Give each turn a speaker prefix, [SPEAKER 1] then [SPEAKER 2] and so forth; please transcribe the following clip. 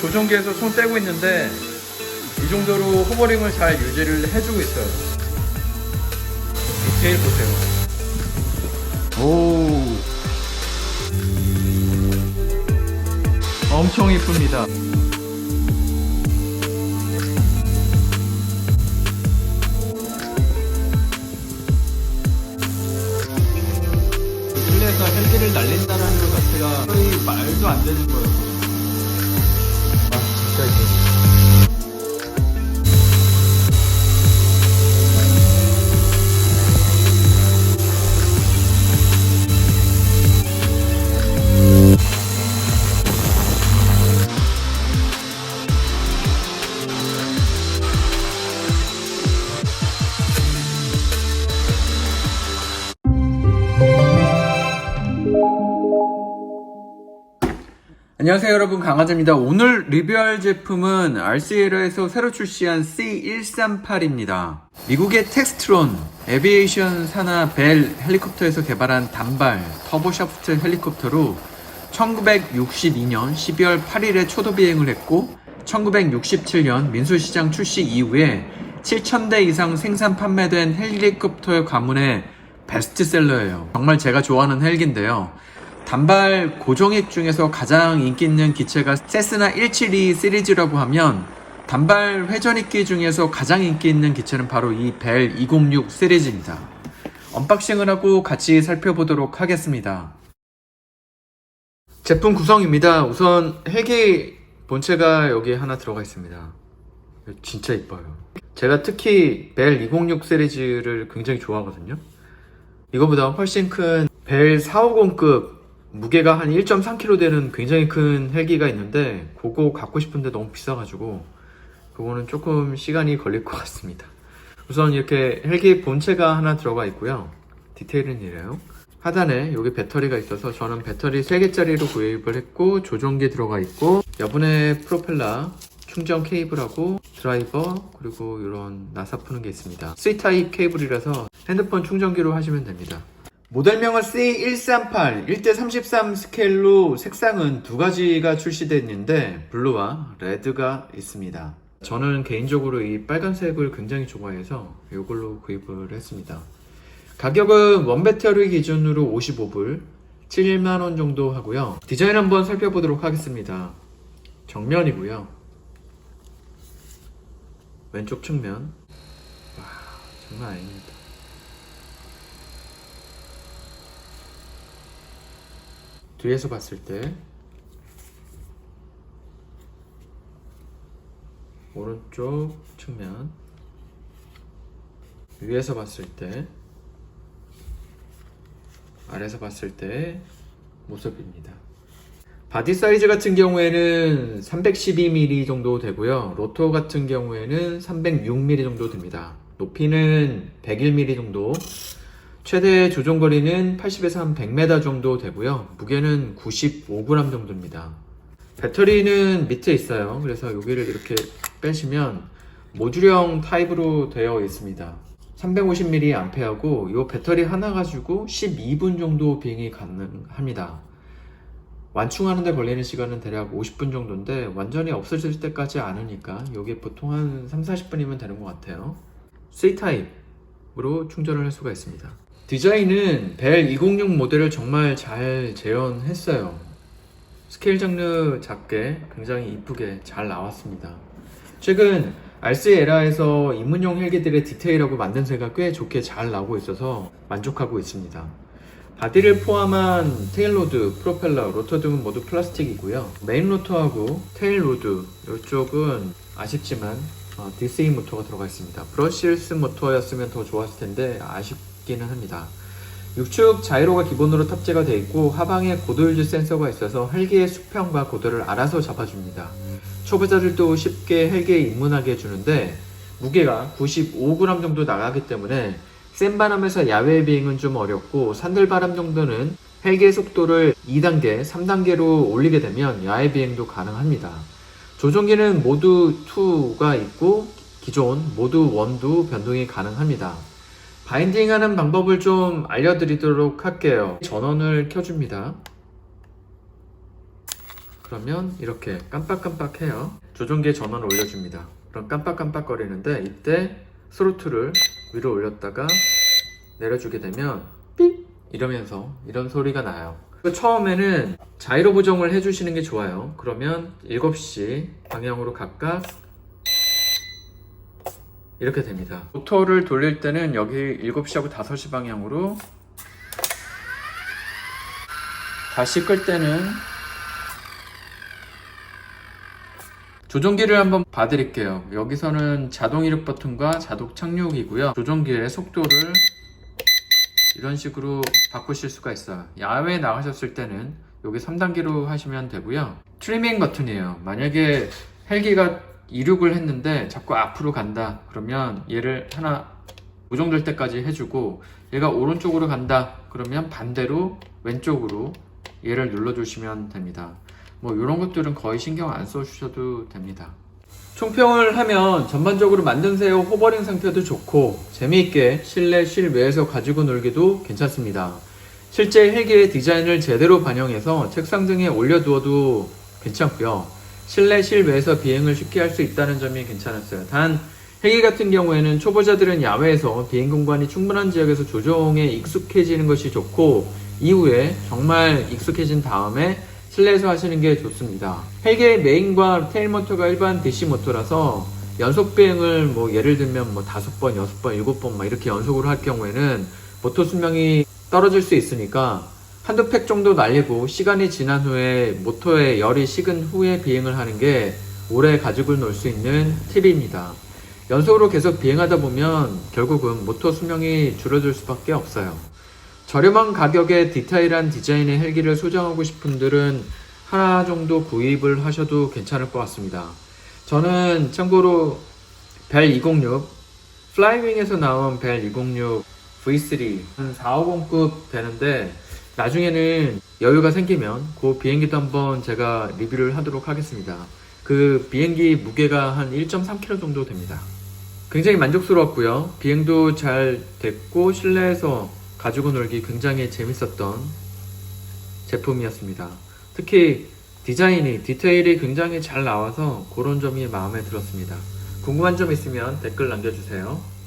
[SPEAKER 1] 조종기에서 손 떼고 있는데 이 정도로 호버링을 잘 유지를 해주고 있어요. 디테일 보세요. 오. 엄청 이쁩니다. 실내에서 헬기를 날린다는 것 자체가 거의 말도 안 되는 거예요. 안녕하세요 여러분. 강하재입니다. 오늘 리뷰할 제품은 RCL에서 새로 출시한 C138입니다. 미국의 텍스트론 에비에이션 산하 벨 헬리콥터에서 개발한 단발 터보샤프트 헬리콥터로 1962년 12월 8일에 초도 비행을 했고 1967년 민수시장 출시 이후에 7,000대 이상 생산 판매된 헬리콥터 가문의 베스트셀러예요. 정말 제가 좋아하는 헬기인데요 단발 고정액 중에서 가장 인기 있는 기체가 세스나 172 시리즈라고 하면 단발 회전익기 중에서 가장 인기 있는 기체는 바로 이 벨 206 시리즈입니다. 언박싱을 하고 같이 살펴보도록 하겠습니다. 제품 구성입니다. 우선 헬기 본체가 여기 하나 들어가 있습니다. 진짜 이뻐요. 제가 특히 벨 206 시리즈를 굉장히 좋아하거든요. 이거보다 훨씬 큰 벨 450급 무게가 한 1.3kg 되는 굉장히 큰 헬기가 있는데 그거 갖고 싶은데 너무 비싸가지고 그거는 조금 시간이 걸릴 것 같습니다. 우선 이렇게 헬기 본체가 하나 들어가 있고요. 디테일은 이래요. 하단에 여기 배터리가 있어서 저는 배터리 3개짜리로 구입을 했고 조종기 들어가 있고 여분의 프로펠러 충전 케이블하고 드라이버 그리고 이런 나사 푸는 게 있습니다. C타입 케이블이라서 핸드폰 충전기로 하시면 됩니다. 모델명은 C138 1대33 스케일로 색상은 두 가지가 출시됐는데 블루와 레드가 있습니다. 저는 개인적으로 이 빨간색을 굉장히 좋아해서 이걸로 구입을 했습니다. 가격은 원배터리 기준으로 55불 7만원 정도 하고요. 디자인 한번 살펴보도록 하겠습니다. 정면이고요. 왼쪽 측면. 와, 장난 아닙니다. 뒤에서 봤을 때 오른쪽 측면 위에서 봤을 때 아래에서 봤을 때 모습입니다. 바디 사이즈 같은 경우에는 312mm 정도 되고요. 로터 같은 경우에는 306mm 정도 됩니다. 높이는 101mm 정도 최대 조종거리는 80에서 한 100m 정도 되고요. 무게는 95g 정도입니다. 배터리는 밑에 있어요. 그래서 여기를 이렇게 빼시면 모듈형 타입으로 되어 있습니다. 350mAh고 이 배터리 하나 가지고 12분 정도 비행이 가능합니다. 완충하는데 걸리는 시간은 대략 50분 정도인데 완전히 없어질 때까지 않으니까 이게 보통 한 3, 40분이면 되는 것 같아요. C타입으로 충전을 할 수가 있습니다. 디자인은 벨 206 모델을 정말 잘 재현했어요. 스케일 장르 작게 굉장히 이쁘게 잘 나왔습니다. 최근 RC 에라에서 입문용 헬기들의 디테일하고 만듦새가 꽤 좋게 잘 나오고 있어서 만족하고 있습니다. 바디를 포함한 테일로드, 프로펠러, 로터 등은 모두 플라스틱이고요. 메인 로터하고 테일 로드 이쪽은 아쉽지만 어, DC 모터가 들어가 있습니다. 브러쉬스 모터였으면 더 좋았을 텐데 아쉽 기는 합니다. 육축 자이로가 기본으로 탑재가 되어 있고 하방에 고도유지 센서가 있어서 헬기의 수평과 고도를 알아서 잡아줍니다. 초보자들도 쉽게 헬기에 입문하게 해주는데 무게가 95g 정도 나가기 때문에 센 바람에서 야외 비행은 좀 어렵고 산들바람 정도는 헬기의 속도를 2단계, 3단계로 올리게 되면 야외 비행도 가능합니다. 조종기는 모두 2가 있고 기존 모두 1도 변동이 가능합니다. 바인딩 하는 방법을 좀 알려드리도록 할게요. 전원을 켜줍니다. 그러면 이렇게 깜빡깜빡해요. 조종기에 전원을 올려줍니다. 그럼 깜빡깜빡거리는데 이때 스로틀을 위로 올렸다가 내려주게 되면 삑 이러면서 이런 소리가 나요. 그 처음에는 자이로 보정을 해주시는 게 좋아요. 그러면 7시 방향으로 각각 이렇게 됩니다. 모터를 돌릴 때는 여기 7시하고 5시 방향으로 다시 끌 때는 조종기를 한번 봐드릴게요. 여기서는 자동 이륙 버튼과 자동 착륙이고요. 조종기의 속도를 이런 식으로 바꾸실 수가 있어요. 야외에 나가셨을 때는 여기 3단계로 하시면 되고요. 트리밍 버튼이에요. 만약에 헬기가 이륙을 했는데 자꾸 앞으로 간다. 그러면 얘를 하나 고정될 때까지 해주고 얘가 오른쪽으로 간다. 그러면 반대로 왼쪽으로 얘를 눌러주시면 됩니다. 뭐 이런 것들은 거의 신경 안 써주셔도 됩니다. 총평을 하면 전반적으로 만듦새요 호버링 상태도 좋고 재미있게 실내 실외에서 가지고 놀기도 괜찮습니다. 실제 헬기의 디자인을 제대로 반영해서 책상 등에 올려두어도 괜찮고요. 실내 실외에서 비행을 쉽게 할 수 있다는 점이 괜찮았어요. 단 헬기 같은 경우에는 초보자들은 야외에서 비행 공간이 충분한 지역에서 조종에 익숙해지는 것이 좋고 이후에 정말 익숙해진 다음에 실내에서 하시는 게 좋습니다. 헬기의 메인과 테일 모터가 일반 DC 모터라서 연속 비행을 뭐 예를 들면 뭐 다섯 번, 여섯 번, 일곱 번 막 이렇게 연속으로 할 경우에는 모터 수명이 떨어질 수 있으니까 한두 팩 정도 날리고 시간이 지난 후에 모터에 열이 식은 후에 비행을 하는 게 오래 가지고 놀 수 있는 팁입니다. 연속으로 계속 비행하다 보면 결국은 모터 수명이 줄어들 수밖에 없어요. 저렴한 가격에 디테일한 디자인의 헬기를 소장하고 싶은 분들은 하나 정도 구입을 하셔도 괜찮을 것 같습니다. 저는 참고로 벨 206, 플라이윙에서 나온 벨 206 V3 한 450급 되는데 나중에는 여유가 생기면 그 비행기도 한번 제가 리뷰를 하도록 하겠습니다. 그 비행기 무게가 한 1.3kg 정도 됩니다. 굉장히 만족스러웠고요. 비행도 잘 됐고 실내에서 가지고 놀기 굉장히 재밌었던 제품이었습니다. 특히 디자인이, 디테일이 굉장히 잘 나와서 그런 점이 마음에 들었습니다. 궁금한 점 있으면 댓글 남겨주세요.